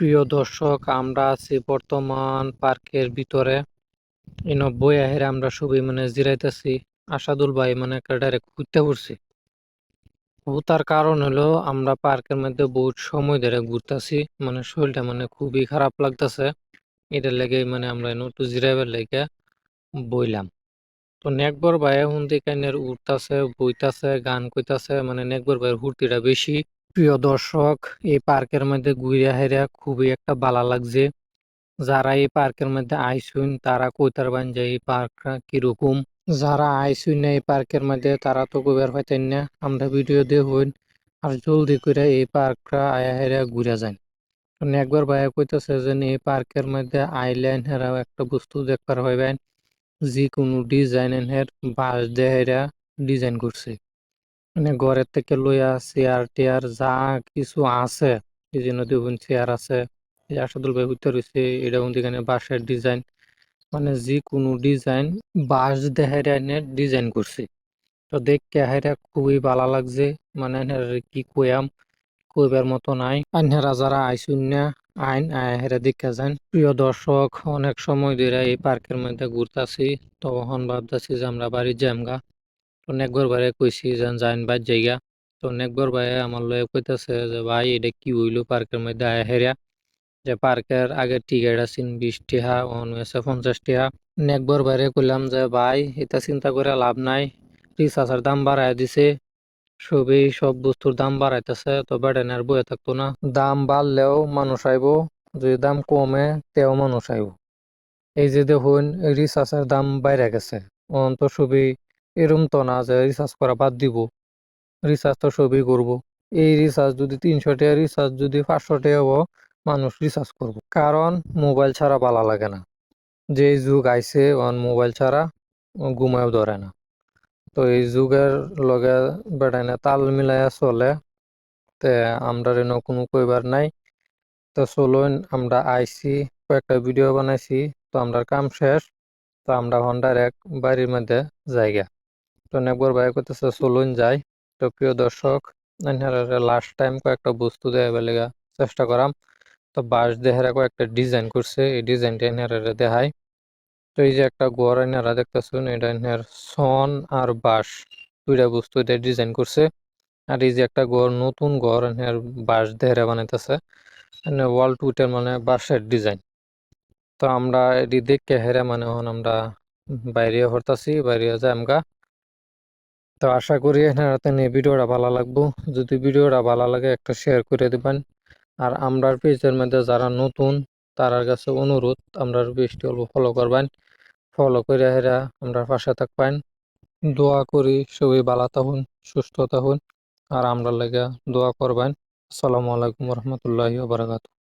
প্রিয় দর্শক, আমরা আছি বর্তমান পার্কের ভিতরে। এই নব্বই আহের আমরা সবই মানে জিরাইতেছি। আসাদুল ভাই মানে ডাইরেক্ট ঘুরতে পড়ছি তার কারণ হলো আমরা পার্কের মধ্যে বহুত সময় ধরে ঘুরতেছি। মানে শরীরটা মানে খুবই খারাপ লাগতেছে। এটার লেগে মানে আমরা এনে একটু জিরাইবার লেগে বইলাম। তো নেকবর ভাই এখন দিকে উঠতেছে বইতাছে, গান কইতাছে। মানে নেকবর ভাইয়ের হুর্তিটা বেশি। প্রিয় দর্শক, এই পার্কের মধ্যে ঘুরিয়া হেরা খুবই একটা ভালো লাগছে। যারা এই পার্কের মধ্যে আইসুন, তারা কইতার বান যে এই পার্কটা কীরকম। যারা আইসুন না এই পার্কের মধ্যে, তারা তো কইবার পাইতেন না, আমরা ভিডিও দিয়ে হইন আর জলদি করে এই পার্কটা আয়া হেরা ঘুরে যান। মানে একবার ভাইয়া কইতেছে যে, এই পার্কের মধ্যে আইল্যান্ড হেরাও একটা বস্তু দেখবার হইবেন। যে কোনো ডিজাইন এর বাঁশ দিয়ে হেরা ডিজাইন করছে। মানে ঘরের থেকে লইয়া চেয়ার টেয়ার যা কিছু আছে, এই যে নদী চেয়ার আছে, এই আসাদুল ভাই উত্তর হয়েছে এটা এখানে বাঁশের ডিজাইন মানে যে কোনো ডিজাইন বাঁশ দেখাইরা ডিজাইন করছে। তো দেখতে হাইরা খুবই ভালো লাগছে মানে কি কয়াম কইবার মতো নাই। আইনারা যারা আইসুন না, আইন আহেরা দেখা যান। প্রিয় দর্শক, অনেক সময় ধরে এই পার্কের মধ্যে ঘুরতাছি, তখন ভাবতাছি যে আমরা বাড়ি জামগা অনেকবার বাইরে কইছি যে যাইন বাইর জায়গা তো অনেকবার বাইরে আমার লয়ে কইতাছে যে, ভাই এটা কি হইল? পার্কের মধ্যে আয়া হেরা যে পার্কের আগে টিকিট আছেন বিশ টিহা, অন হয়েছে পঞ্চাশ টিহা। অনেকবার বাইরে কইলাম যে, ভাই এটা চিন্তা করে লাভ নাই। রিচার্জের দাম বাড়ায় দিছে। সবই সব বস্তুর দাম বাড়াইতেছে তো বেড়ানোর বয়ে থাকতো না। দাম বাড়লেও মানুষ আইব যদি দাম কমে, তেও মানুষ আইব এই যে দেখুন রিচার্জের দাম বাইরে গেছে। অন্ত সবই এরম তো না যে রিচার্জ করা বাদ দিব। রিচার্জ তো সবই করব। এই রিচার্জ যদি তিনশো টাকা রিচার্জ যদি পাঁচশো টাকা মানুষ রিচার্জ করব। কারণ মোবাইল ছাড়া ভালো লাগে না। যে যুগ আইছে অন মোবাইল ছাড়া ঘুমায়ও ধরে না। তো এই যুগের লগে বেড়াইনে তাল মিলাইয়া চলে। তে আমরা রেন কোনো কইবার নাই। তো চলুন, আমরা আইছি, কয়েকটা ভিডিও বানাইছি। তো আমরা কাম শেষ। তো আমরা হন ডাইরেক্ট বাড়ির মধ্যে জায়গা তো নেকবার ভাই করতেছে, চলুন যাই। তো প্রিয় দর্শক লাস্ট টাইম কয়েকটা বস্তু দেয় বেলেগা চেষ্টা করাম। তো বাঁশ দেহেরা কয়েকটা ডিজাইন করছে, এই ডিজাইনটা এনারা দেখায় তো এই যে একটা গোয়ার এনারা দেখতেছেন, এটা এনার সন আর বাঁশ, দুইটা বস্তু এটা ডিজাইন করছে। আর এই যে একটা ঘর, নতুন ঘর এনার বাঁশ দেহেরা বানাইতেছে ওয়াল টুটের মানে বাঁশের ডিজাইন তো আমরা এটি দেখে হেরে মানে হন আমরা বাইরে হরতাছি, বাইরে যাই আমগা তো আশা করি এনারাতে নিয়ে ভিডিওটা ভালো লাগবো। যদি ভিডিওটা ভালো লাগে একটা শেয়ার করে দিবেন। আর আমরার পেজের মধ্যে যারা নতুন, তারার কাছে অনুরোধ, আমরার পেজটি অল্প ফলো করবেন। ফলো করে হেরা আমরা পাশে থাকবেন। দোয়া করি সবাই ভালো থাকুন, সুস্থ থাকুন। আর আমরা লেগে দোয়া করবেন। আসসালামু আলাইকুম রহমতুল্লাহি বারাকাতু